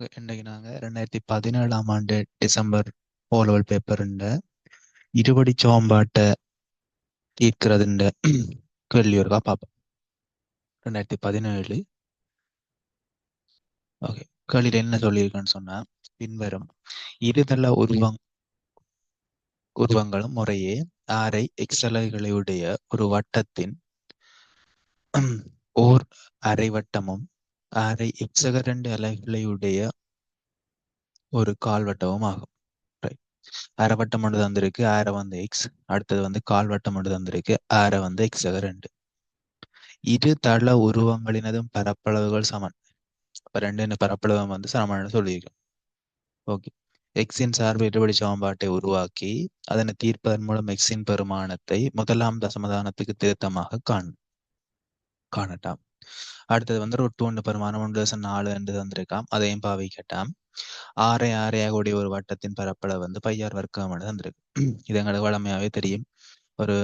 இன்றைக்கு நாங்கள் ரெண்டாயிரத்தி பதினேழாம் ஆண்டு டிசம்பர் ஓ லெவல் பேப்பருண்ட இருபடி சோம்பாட்டை தீர்க்கிறதுண்ட கேள்வி ஒருக்கா பார்ப்போம். ரெண்டாயிரத்தி பதினேழு. ஓகே கேள்வியில் என்ன சொல்லியிருக்கேன்னு சொன்னா பின்வரும் இருதள உருவங் உருவங்களும் முறையே ஆரை எக்ஸலைகளுடைய ஒரு வட்டத்தின் ஓர் அரை வட்டமும் அரை எக்ஸக ரெண்டு அலைகளையுடைய ஒரு கால்வட்டமும் ஆகும் அரை வட்டம் தந்திருக்கு ஆரை வந்து எக்ஸ் அடுத்தது வந்து கால்வட்டம் மட்டும் தந்திருக்கு ஆரை வந்து எக்ஸக ரெண்டு இரு தள உருவங்களினதும் பரப்பளவுகள் சமன். இப்போ ரெண்டு பரப்பளவும் வந்து சமன்னு சொல்லியிருக்கோம். ஓகே எக்ஸின் சார்பு இருபடி சமன்பாட்டை உருவாக்கி அதனை தீர்ப்பதன் மூலம் எக்ஸின் பெருமானத்தை முதலாம் தசமதானத்துக்கு திருத்தமாக காண் காணட்டாம். அடுத்தது வந்து ரொட்டு ஒன்று பெருமானம் ஒன்று தசம் நாலு என்று தந்திருக்காம் அதையும் பாவிக்கட்டாம் ஆறே ஆறையாக கூடிய ஒரு வட்டத்தின் பரப்பளவு வந்து பையார் வர்க்கம் என்று தந்திருக்கு. இது எங்களுக்கு வளமையாவே தெரியும். ஒரு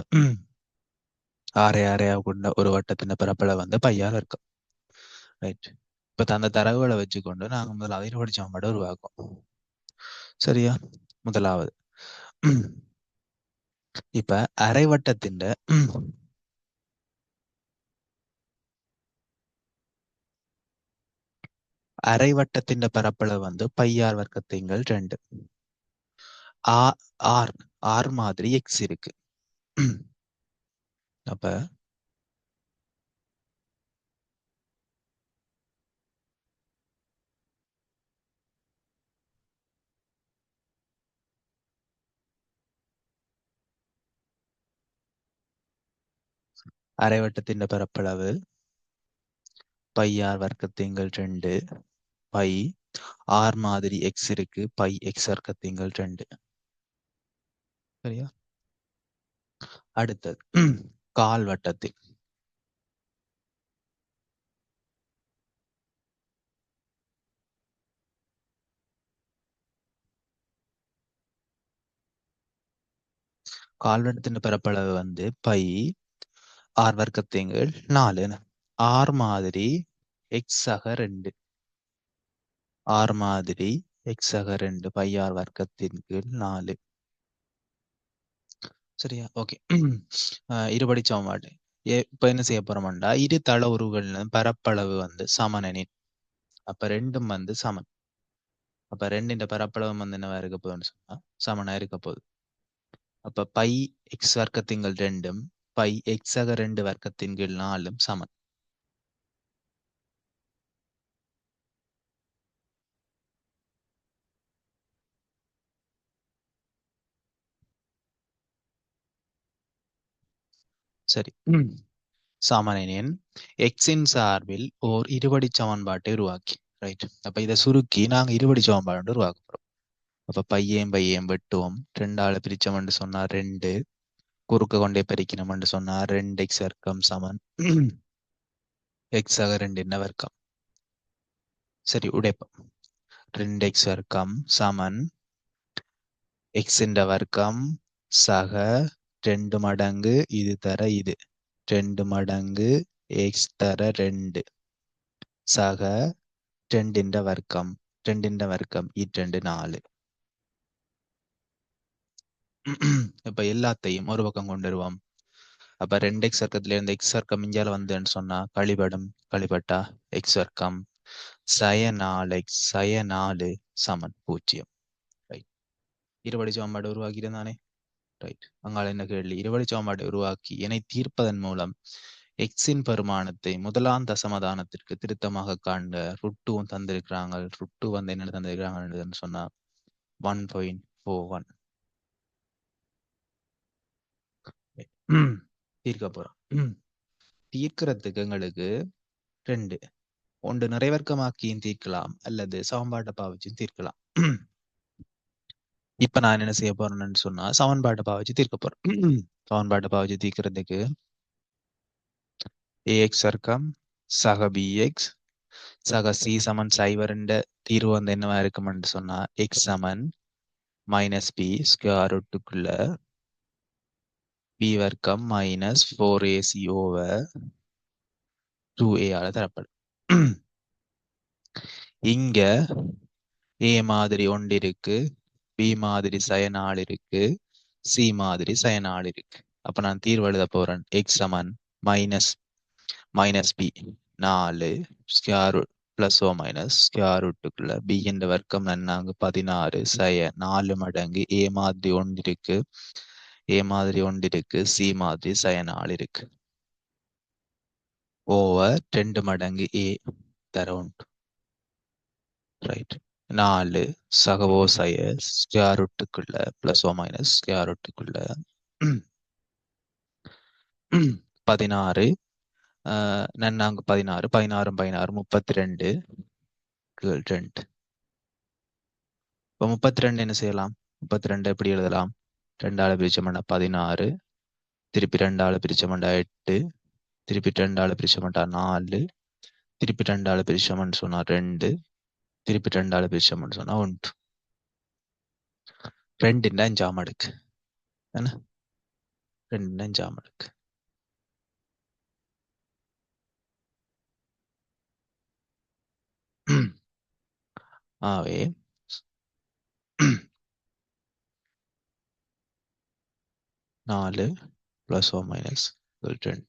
ஆறே ஆறையாக கொண்ட ஒரு வட்டத்தின் பரப்பளவு வந்து பையார் வர்க்கம். ரைட் இப்ப அந்த தரவுகளை வச்சுக்கொண்டு நாங்க முதலாவது இருபடி மட்டும் உருவாக்கும் சரியா? முதலாவது. இப்ப அரைவட்டத்தின் அரை வட்டத்தின் பரப்பளவு வந்து பையார் வர்க்கத்திங்கள் ரெண்டு. ஆ ஆர் ஆர் மாதிரி எக்ஸ் இருக்கு. அப்ப அரைவட்டத்தின் பரப்பளவு பையார் வர்க்கத்திங்கள் ரெண்டு. பை ஆர் மாதிரி எக்ஸ் இருக்கு. பை எக்ஸ் வர்க்கத்திங்கள் ரெண்டு. சரியா? அடுத்தது கால் வட்டத்தில். கால்வட்டத்தின் பரப்பளவு வந்து பை ஆர் வர்க்கத்தீங்கள் நாலு. ஆர் மாதிரி எக்ஸ் ரெண்டு. ஆர் மாதிரி எக்ஸ் ஆக ரெண்டு பை ஆர் வர்க்கத்தின் கீழ் நாலு. சரியா? ஓகே இருபடி சமன்பாடு. இப்ப என்ன செய்ய போறோம்டா இரு தள உருவுகள் பரப்பளவு வந்து சமனெனின் அப்ப ரெண்டும் வந்து சமன். அப்ப ரெண்டு பரப்பளவு வந்து என்னவா இருக்க போகுதுன்னு சொன்னா சமனா இருக்க போகுது. அப்ப பை எக்ஸ் வர்க்கத்தின்கள் ரெண்டும் பை எக்ஸக ரெண்டு வர்க்கத்தின் கீழ் நாலும் சமன். சரி. சமனின் எக்ஸின் சார்பில் ஓர் இருபடி சமன்பாட்டை உருவாக்கி. ரைட் அப்ப இதை சுருக்கி நாங்க இருபடி சமன்பாடு உருவாக்க போறோம் அப்ப பையன் பையன் வெட்டுவோம். ரெண்டாளு பிரிச்சோம்னு சொன்னா ரெண்டு. குறுக்க கொண்டே பிரிக்கணும்னு சொன்னா ரெண்டு. எக்ஸ் வர்க்கம் சமன். எக்ஸ் ஆக ரெண்டு என்ன வர்க்கம்? சரி உடைப்போம். ரெண்டு எக்ஸ் வர்க்கம் சமன். எக்ஸ் வர்க்கம் சக ரெண்டு மடங்கு இது தர இது. ரெண்டு மடங்கு எக்ஸ் தர ரெண்டு. சக ரெண்டின்ற வர்க்கம். ரெண்டின்ற வர்க்கம் இரெண்டு நாலு. இப்ப எல்லாத்தையும் ஒரு பக்கம் கொண்டு வருவோம் அப்ப ரெண்டு எக்ஸ் வர்க்கத்துல இருந்து எக்ஸ் வர்க்கம் இஞ்சால வந்துன்னு சொன்னா கழிபடும் கழிபட்டா எக்ஸ் வர்க்கம். சய நாலு எக்ஸ் சய நாலு சமன் பூஜ்ஜியம். இருபடி சமன்பாடு உருவாக்கியிருந்தானே? ரைட் அங்கால என்ன கேள்வி இருவழி சமன்பாட்டை உருவாக்கி என்னை தீர்ப்பதன் மூலம் எக்ஸின் பெருமானத்தை முதலாம் தசமதானத்திற்கு திருத்தமாக காண்க ருட்டுவும் தந்திருக்கிறாங்க. ருட்டு வந்து என்ன தந்திருக்கிறாங்கன்னு சொன்னா ஒன் பாயிண்ட் ஃபோர் ஒன் தீர்க்க போறோம். தீர்க்கிறதுக்கு எங்களுக்கு ரெண்டு. ஒன்று நிறைவர்க்கமாக்கியும் தீர்க்கலாம் அல்லது சமன்பாட்டை பாவிச்சும் தீர்க்கலாம். இப்ப நான் என்ன செய்ய போறேன்னு சொன்னா சமன்பாட்டை பாவிச்சு தீர்க்க போறேன். சமன்பாட்டை பாவிச்சு தீர்க்கிறதுக்கு ஏஎக்ஸ் வர்க்கம் சக பிஎக்ஸ் சக சி சமன் சைவர்ன்ற தீர்வு வந்து என்னவா இருக்கும்னு சொன்னா எக்ஸ் சமன் மைனஸ் பி ஸ்கொயர் ரூட்டுக்குள்ள பி வர்க்கம் minus four AC over two A ஆல தரப்படும். இங்க ஏ மாதிரி ஒன்று இருக்கு பி மாதிரி சயனால் இருக்கு சி மாதிரி சயனால் இருக்கு. அப்ப நான் தீர்வு எழுத போறேன். எக்ஸ் சமன் மைனஸ் மைனஸ் பி நாலு square plus O minus square ரூட்டுக்குள்ள B என்ற வர்க்கம் நன்னாங்க பதினாறு சய நாலு மடங்கு ஏ மாதிரி ஒன்று இருக்கு. ஏ மாதிரி ஒன்று இருக்கு சி மாதிரி சய நாலு இருக்கு. ஓவர் ரெண்டு மடங்கு ஏ தர உண்டு. ரைட் நாலு சகவோசய சய ஸ்கொயர் ரூட்டுக்குள்ள பிளஸ் ஓ மைனஸ் ஸ்கேர் ரூட்டுக்குள்ள. பதினாறு நன்னாங்க பதினாறு பதினாறும் பதினாறு முப்பத்தி ரெண்டு ரெண்டு. இப்போ முப்பத்தி ரெண்டு என்ன செய்யலாம்? முப்பத்தி ரெண்டு எப்படி எழுதலாம்? ரெண்டாள் பிரிச்சமண்டா பதினாறு திருப்பி ரெண்டாள் பிரிச்சமண்டா எட்டு திருப்பி ரெண்டாள் பிரிச்சமண்டா நாலு திருப்பி ரெண்டாள் பிரிச்சமன்னு சொன்னா ரெண்டு திருப்பி ரெண்டாள் பிரிச்சமன்னு சொன்னா ஒன்று ரெண்டுன்னா அஞ்சாம் அடுக்கு என்ன? ரெண்டுன்னா அஞ்சாம் அடுக்கு ஆவே நாலு ப்ளஸ் ஓ மைனஸ் ரெண்டு.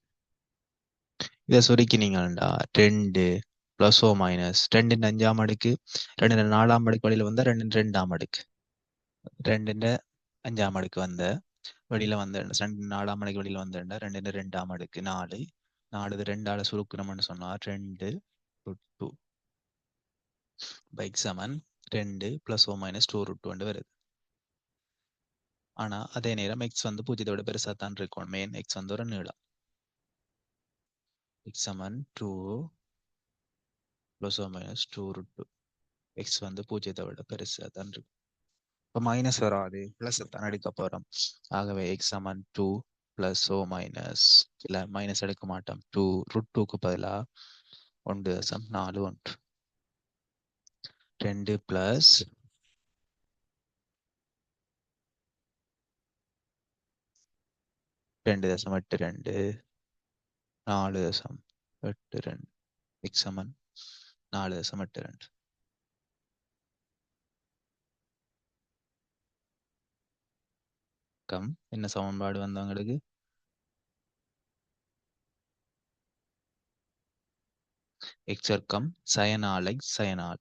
இதை சுருக்கினீங்கன்னா ரெண்டு பிளஸ் ஓ மைனஸ் ரெண்டின் அஞ்சாம் அடுக்கு ரெண்டு நாலாம் அடுக்கு வழியில் வந்தா ரெண்டு ரெண்டாம் அடுக்கு. ரெண்டு அஞ்சாம் அடுக்கு வந்த வழியில் வந்த ரெண்டு நாலாம் அடுக்கு வழியில் வந்தேன்டா ரெண்டு ரெண்டாம் அடுக்கு நாலு. நாலு ரெண்டால சுருக்கணும்னு சொன்னா ரெண்டு டூ பைக் செவன் ரெண்டு plus O minus two root two வருது. ஆனா அதே நேரம் எக்ஸ் வந்து பூஜ்ஜியத்தை விட பெருசா தான் இருக்கும். மெயின் எக்ஸ் வந்து ஒரு நீளம். X seven two plus O minus two root two X வந்து பூஜ்ஜியத்தை விட பெருசாக தான் இருக்கு. இப்போ மைனஸ் வராது. ப்ளஸ் தான் எடுக்க போறோம். ஆகவே எக்ஸ் சமன் டூ ப்ளஸ் ஓ மைனஸ் இல்ல மைனஸ் எடுக்க மாட்டோம். டூ ரூட் டூக்கு பதிலா ஒன்று தசம் நாலு ஒன்று. ரெண்டு ப்ளஸ் ரெண்டு தசம் எட்டு ரெண்டு நாலு தசம் எட்டு ரெண்டு. எக்ஸ் சமன் நாலு தசம் எட்டு ரெண்டு. கம். என்ன சமன்பாடு வந்தவங்களுக்கு எக்ஸ் வர்க்கம் சயனாலை சயனால்.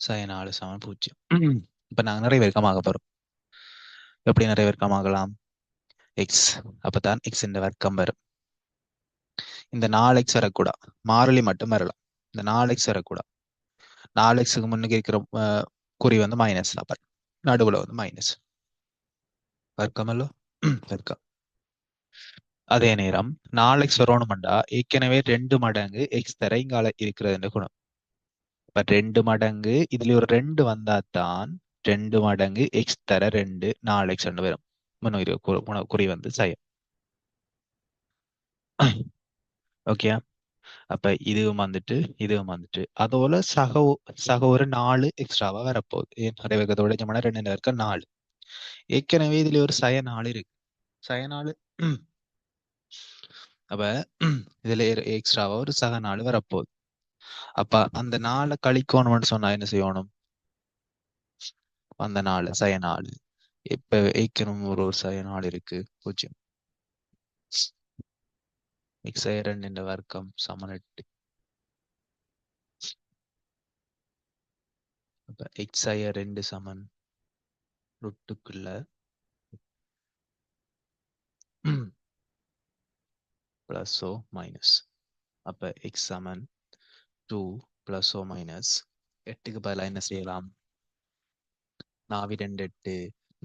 சயனாலு சமன் பூஜ்ஜியம். இப்ப நாங்க நிறைவேற்கமாக போறோம். எப்படி நிறைவேற்கமாகலாம் எக்ஸ் அப்பதான் எக்ஸ் இந்த வர்க்கம் வரும். இந்த நாலு எக்ஸ் வரக்கூடா. மாறிலி மட்டும் வரலாம். இந்த நாலு எக்ஸ் வரக்கூடா. நாலு எக்ஸுக்கு முன்னுக்கு இருக்கிற குறி வந்து மைனஸ் அப்ப நடுவுல வந்து மைனஸ் வர்க்கமல்லோ வர்க்கம். அதே நேரம் நாலு எக்ஸ் வரணும்டா ஏற்கனவே ரெண்டு மடங்கு எக்ஸ் தர இங்கால இருக்கிறது குணம். இப்ப ரெண்டு மடங்கு இதுல ஒரு ரெண்டு வந்தா தான் ரெண்டு மடங்கு எக்ஸ் தர ரெண்டு நாலு எக்ஸ் ரெண்டு வரும். முன்னுரி குறி வந்து சயம். ஓகே அப்ப இதுவும் வந்துட்டு இதுவும் வந்துட்டு. அதோல சக சக ஒரு நாலு எக்ஸ்ட்ராவா வரப்போகுது. நிறைய வேகத்தோட ஜமனா ரெண்டு இருக்க? நாலு. ஏற்கனவே இதுல ஒரு சய நாலு இருக்கு. சய நாலு அப்ப இதுல எக்ஸ்ட்ராவா ஒரு சக நாலு வரப்போகுது. அப்ப அந்த நாளை கழிக்கணும்னு சொன்னா என்ன செய்யணும்? அந்த நாலு சய நாலு இப்ப ஏக்கணும் ஒரு ஒரு நாள் இருக்கு. பூஜ்ஜியம். எக்ஸ் ரெண்டு வர்க்கம் சமன் எட்டு. அப்ப எக்ஸ் ரெண்டு சமன் ரொட்டுக்குள்ள பிளஸ் ஓ மைனஸ் அப்ப எக்ஸ் சமன் டூ பிளஸ் ஓ மைனஸ் எட்டுக்கு பதிலாக என்ன செய்யலாம்? நாவி ரெண்டு எட்டு.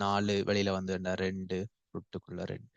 நாலு வெளியில வந்து ரெண்டு ரொட்டுக்குள்ள ரெண்டு.